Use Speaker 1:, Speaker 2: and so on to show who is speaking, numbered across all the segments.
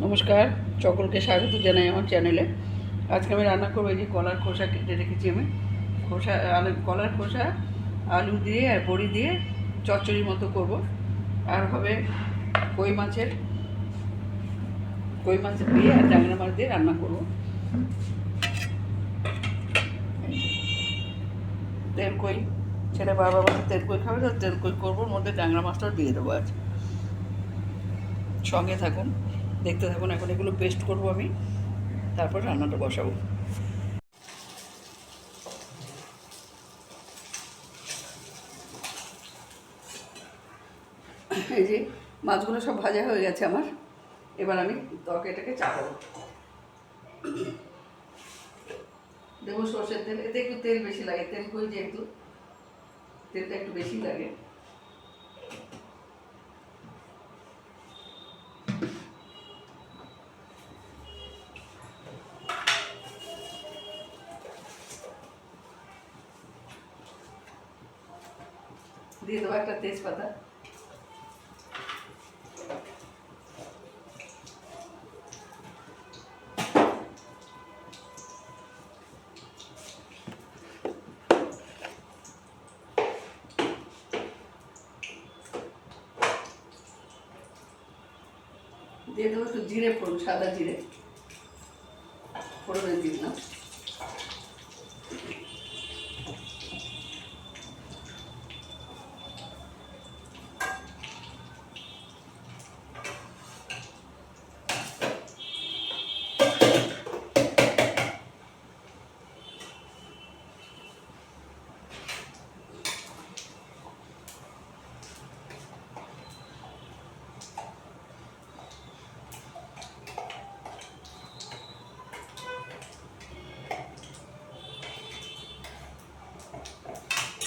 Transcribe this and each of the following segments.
Speaker 1: নমস্কার, সকলকে স্বাগত জানাই আমার চ্যানেলে। আজকে আমি রান্না করব এই যে কলার খোসা কেটে রেখেছি আমি। খোসা, আলু, কলার খোসা, আলু দিয়ে আর বড়ি দিয়ে চচ্চড়ির মতো করব। আর হবে কই মাছের কই মাছের দিয়ে আর ট্যাংরা মাছ দিয়ে রান্না করব। তেল কই, ছেলে বারবার বলছে তেল কই খাবে, তো তেল কই করব, ওর মধ্যে ট্যাংরা মাছটাও দিয়ে দেবো আজ। সঙ্গে থাকুন। দেখতে থাকুন, এখন এগুলো পেস্ট করব আমি, তারপর রান্নাটা বসাবো। এই যে মাছগুলো সব ভাজা হয়ে গেছে আমার, এবার আমি তরকারিটাকে চাপাবো। দেবো সর্ষের তেল, এতে একটু তেল বেশি লাগে, তেল কই যেহেতু তেলটা একটু বেশি লাগে। দিয়ে দেবো একটা তেজপাতা। দিয়ে দেবো একটু জিরে ফোড়ন সাদা জিরে। ফোড়নে দিয়ে দিলাম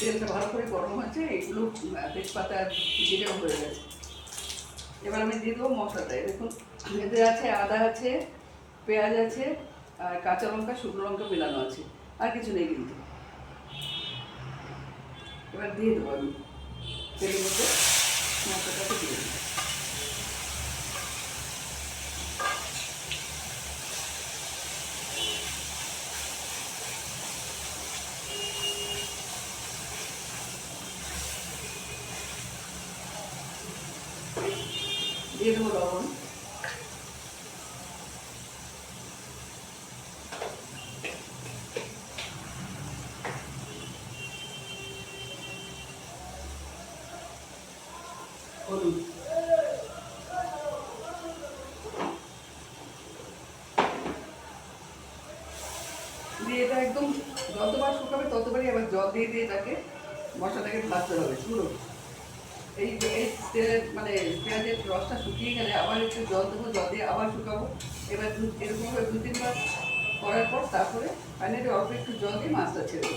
Speaker 1: তেলটা ভালো করে গরম হয়েছে, এগুলো তেজপাতা জিরেও হয়ে গেছে। এবার আমি দিয়ে দেবো মশলাটা। দেখুন এতে আছে, আদা আছে, পেঁয়াজ আছে, আর কাঁচা লঙ্কা, শুকনো লঙ্কা মেলানো আছে। আর কিছু নেই কিন্তু। এবার দিয়ে দেবো আমি। তেলের মধ্যে মশলাটাকে দিয়ে দেবো। দিয়ে দেবো লবণ। একদম যতবার শুকাবে ততবারই আবার জল দিয়ে দিয়ে তাকে মশলাটাকে ভাজতে হবে পুরো এই তেলের মানে পেঁয়াজের রসটা শুকিয়ে গেলে আবার একটু জল দেবো, জল দিয়ে আবার শুকাবো। এবার দু এরকমভাবে দু, তিনবার করার পর তারপরে অল্প একটু জল দিয়ে মাছটা ছেড়ে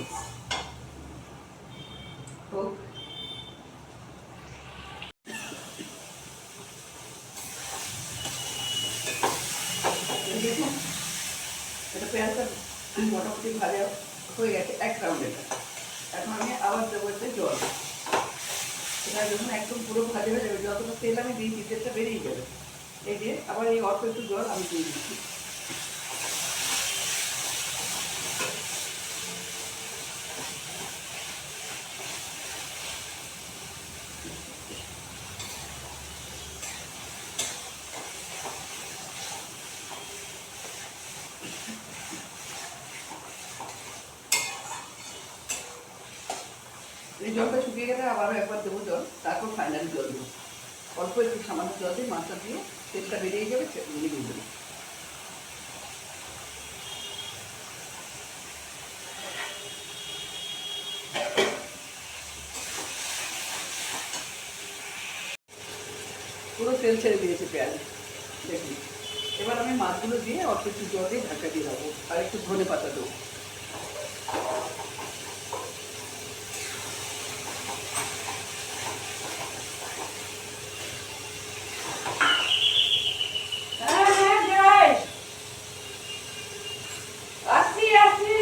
Speaker 1: এটা পেঁয়াজটা মোটামুটি ভাজা হয়ে গেছে এক রাউন্ড এটা এখন আমি আবার দেবো জল। এটা যখন একদম পুরো ভাজা হয়ে যাবে। যতটা তেল আমি দিয়েছি তেলটা বেরিয়ে যাবে এই দিয়ে আবার এই অল্প একটু জল আমি দিয়ে দিচ্ছি। এই জলটা শুকিয়ে গেলে আবারও একবার দেবো জল, তারপর ফাইনালি জল দেবো। অল্প একটু সামান্য জল দিয়ে মাছটা দিয়ে তেলটা বেরিয়ে যাবে নিয়ে দেবো। পুরো তেল ছেড়ে দিয়েছে পেঁয়াজ। দেখুন, এবার আমি মাছগুলো দিয়ে অল্প একটু জল দিয়ে ঢাকা দিয়ে দেবো, আর একটু ধনে পাতা দেবো হ্যাঁ হ্যাঁ যাই আসছি আসছি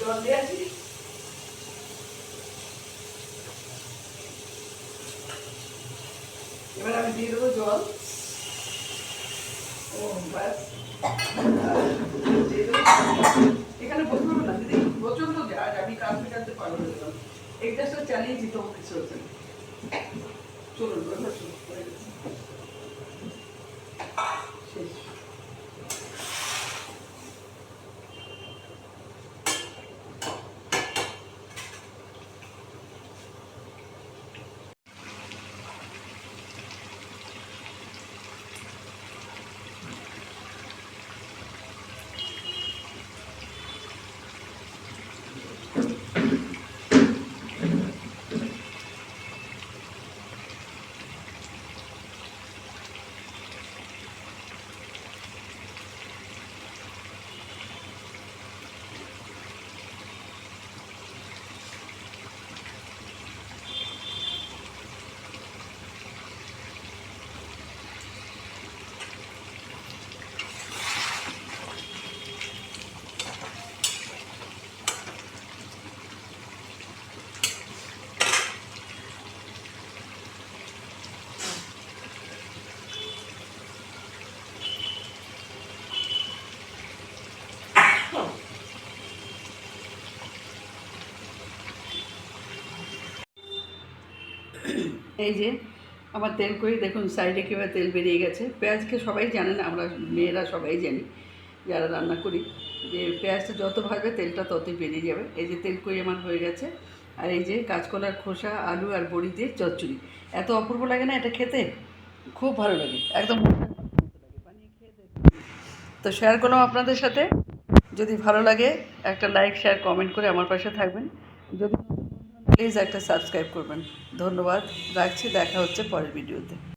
Speaker 1: জল দিয়ে আছি এবার আমি দিয়ে দেবো জল ও ব্যাস এখানে প্রচণ্ড না দিদি প্রচণ্ড আমি কাজ কাঁদতে পারব না। এই গ্যাসটা চালিয়েছি তো কিছু হচ্ছে এই যে আমার তেল করি, দেখুন সাইডে কীভাবে তেল বেরিয়ে গেছে। পেঁয়াজকে সবাই জানেন আমরা মেয়েরা সবাই জানি, যারা রান্না করি, যে পেঁয়াজটা যত ভাজবে তেলটা ততই বেরিয়ে যাবে। এই যে তেল কই আমার হয়ে গেছে। আর এই যে কাঁচকলার খোসা, আলু আর বড়ি দিয়ে চচ্চড়ি। এত অপূর্ব লাগে না এটা খেতে? খুব ভালো লাগে, একদম তো শেয়ার করলাম আপনাদের সাথে। যদি ভালো লাগে একটা লাইক শেয়ার কমেন্ট করে আমার পাশে থাকবেন। যদি প্লিজ একটা সাবস্ক্রাইব করবেন। ধন্যবাদ। রাখছি। দেখা হচ্ছে পরের ভিডিওতে